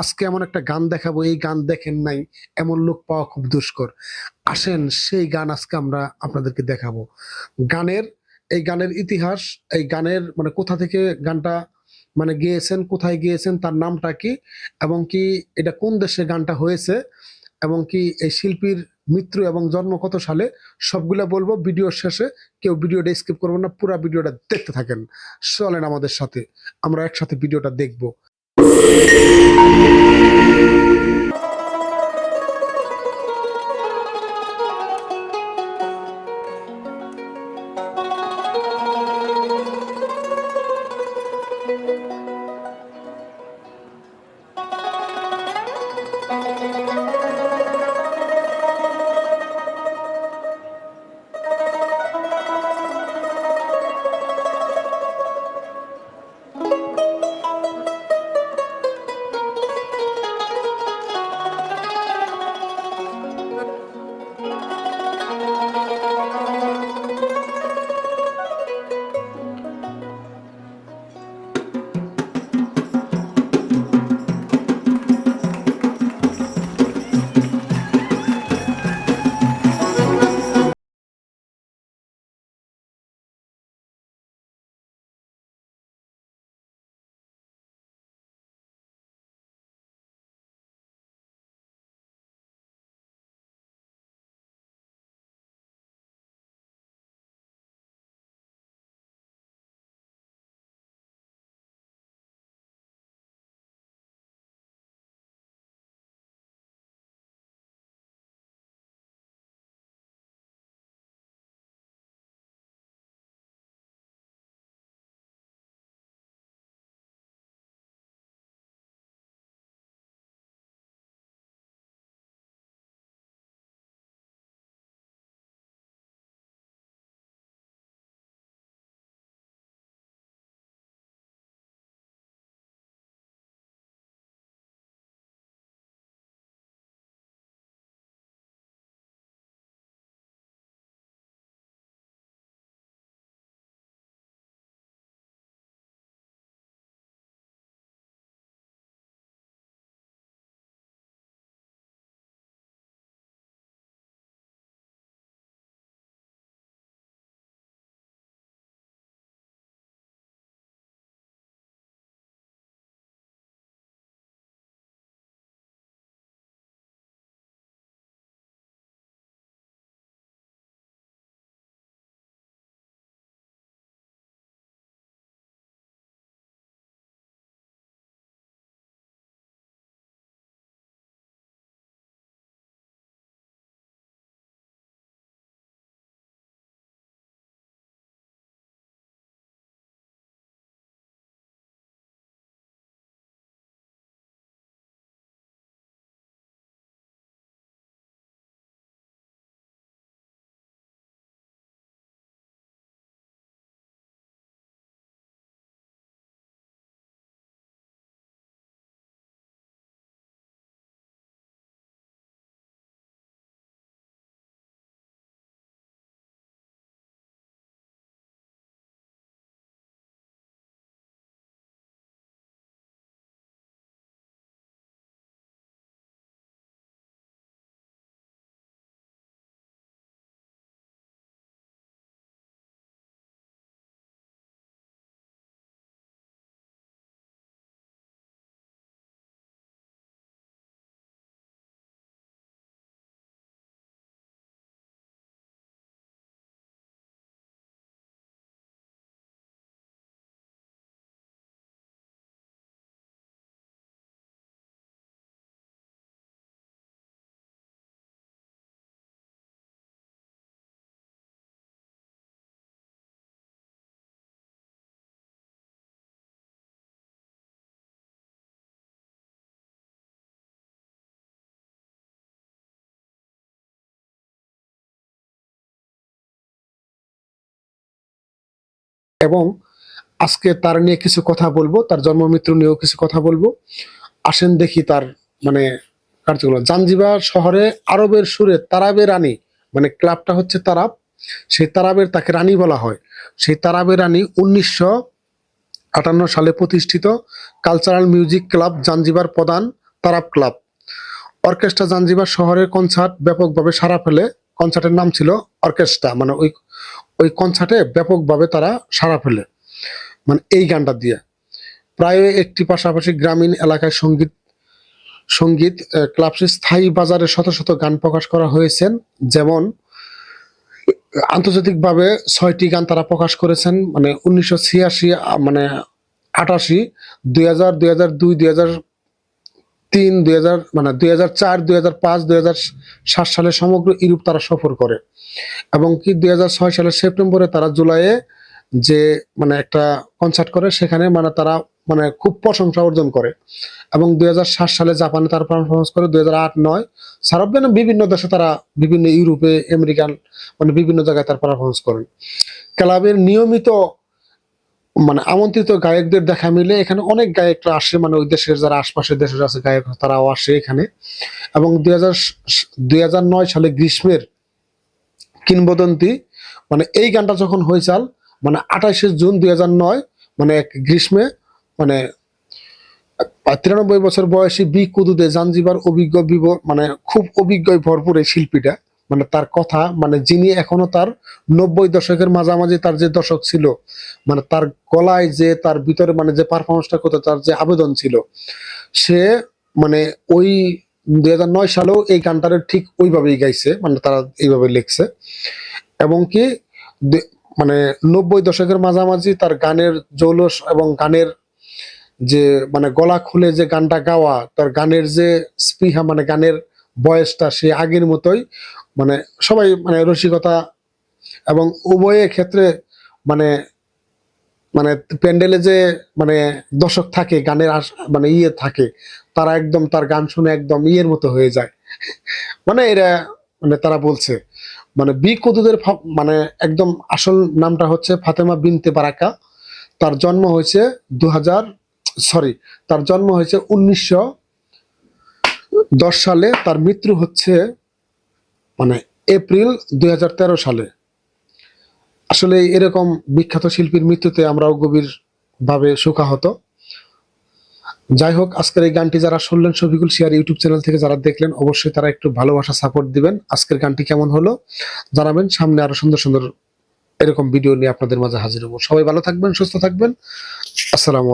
আজকে এমন একটা গান দেখাবো, এই গান দেখেন নাই, এমন লোক পাওয়া খুব দুষ্কর। আসেন, সেই গান আজকে আমরা আপনাদেরকে দেখাবো। গানের, এই গানের ইতিহাস, এই গানের মানে কোথা থেকে গানটা মানে গেয়েছেন, কোথায় গিয়েছেন, তার নামটা কি, এবং কি এটা কোন দেশে গানটা হয়েছে, এবং কি এই শিল্পীর মৃত্যু এবং জন্ম কত সালে, সবগুলা বলব। ভিডিওর শেষে কেউ ভিডিওটা স্কিপ করবেন না, পুরো ভিডিওটা দেখতে থাকেন। চলেন আমাদের সাথে, আমরা একসাথে ভিডিওটা দেখব। এবং আজকে তার নিয়ে কিছু কথা বলব, তার জন্ম মৃত্যু নিয়েও কিছু কথা বলব। আসেন দেখি তার মানে কার্যক্রম। জাঞ্জিবার শহরে আরবের সুরে তারাবে রানী মানে ক্লাবটা হচ্ছে তারাব, সেই তারাবের তাকে রানী বলা হয়। সেই তারাবের রানী উনিশশো আটান্ন সালে প্রতিষ্ঠিত কালচারাল মিউজিক ক্লাব জাঞ্জিবার প্রধান তারাব ক্লাব। অর্কেস্ট্রা জাঞ্জিবার শহরের কনসার্ট ব্যাপকভাবে সারা ফেলে। কনসার্টের নাম ছিল অর্কেস্ট্রা মানে ওই ওই কনসার্টে ব্যাপকভাবে তারা সারা ফেলে মানে এই গানটা দিয়ে। প্রায় একটি পাশাপাশি গ্রামীণ এলাকায় সংগীত সংগীত ক্লাবসের স্থায়ী বাজারে শত শত গান প্রকাশ করা হয়েছেন। যেমন, আন্তর্জাতিকভাবে ছয়টি গান তারা প্রকাশ করেছেন মানে উনিশশো ছিয়াশি মানে আটাশি, দুই হাজার দুই হাজার দুই দুই হাজার তিন, দুই মানে দুই হাজার চার, দুই হাজার পাঁচ হাজার সাত সালে সমগ্র ইউরোপ তারা সফর করে। এবং কি দুই হাজার ছয় সালের সেপ্টেম্বরে তারা জুলাইয়ে যে মানে একটা কনসার্ট করে, সেখানে মানে তারা মানে খুব প্রশংসা অর্জন করে। এবং দুই হাজার সাত সালে জাপানে তারা পারফরমেন্স করে, দুই হাজার আট, নয় সারাবেন বিভিন্ন দেশে তারা বিভিন্ন ইউরোপে, আমেরিকান মানে বিভিন্ন জায়গায় তারা পারফরমেন্স করেন। ক্লাবের নিয়মিত মানে আমন্ত্রিত গায়কদের দেখা মিলে এখানে অনেক গায়করা আসে মানে ওই দেশের যারা আশপাশের দেশের আছে গায়ক, তারাও আসে এখানে। এবং দুই হাজার নয় সালে গ্রীষ্মের কিংবদন্তি মানে এই গানটা যখন হয়েছাল মানে আঠাশে জুন দুই নয় মানে এক গ্রীষ্মে মানে তিরানব্বই বছর বয়সী বি কুদুদে জাঞ্জিবার অভিজ্ঞ বিব মানে খুব অভিজ্ঞ ভরপুর এই শিল্পীটা। মানে তার কথা মানে যিনি এখনও তার নব্বই দশকের মাঝামাঝি তার যে দশক ছিল মানে তার গলায় যে তার ভিতরে মানে যে পারফরমেন্সটা করতে, তার যে আবেদন ছিল, সে মানে ওই দুই নয় সালেও এই গানটারে ঠিক ওইভাবেই গাইছে মানে তারা এইভাবে লিখছে। এবং কি মানে নব্বই দশকের মাঝামাঝি তার গানের জৌলস এবং গানের যে মানে গলা খুলে যে গানটা গাওয়া, তার গানের যে স্পৃহা মানে গানের বয়সটা সে আগের মতোই মানে সবাই মানে রসিকতা এবং উভয়ের ক্ষেত্রে মানে মানে প্যান্ডেলে যে মানে দর্শক থাকে, গানের মানে ইয়ে থাকে, তারা একদম তার গান শুনে একদম ইয়ের মতো হয়ে যায়। মানে এরা মানে তারা বলছে মানে বি কদুদের মানে একদম আসল নামটা হচ্ছে ফাতেমা বিনতে বারাকা। তার জন্ম হয়েছে দু হাজার সরি, তার জন্ম হয়েছে উনিশশো দশ সালে, তার মৃত্যু হচ্ছে মানে এপ্রিল দুই হাজার তেরো সালে। আসলে এরকম বিখ্যাত শিল্পীর মৃত্যুতে আমরাও গভীর ভাবে শোকাহত। যাই হোক, আজকের এই গানটি যারা শুনলেন শফিকুল শিয়ার ইউটিউব চ্যানেল থেকে যারা দেখলেন, অবশ্যই তারা একটু ভালোবাসা, সাপোর্ট দিবেন। আজকের গানটি কেমন হলো জানাবেন। সামনে আরও সুন্দর সুন্দর এরকম ভিডিও নিয়ে আপনাদের মাঝে হাজির হব। সবাই ভালো থাকবেন, সুস্থ থাকবেন। আসসালামু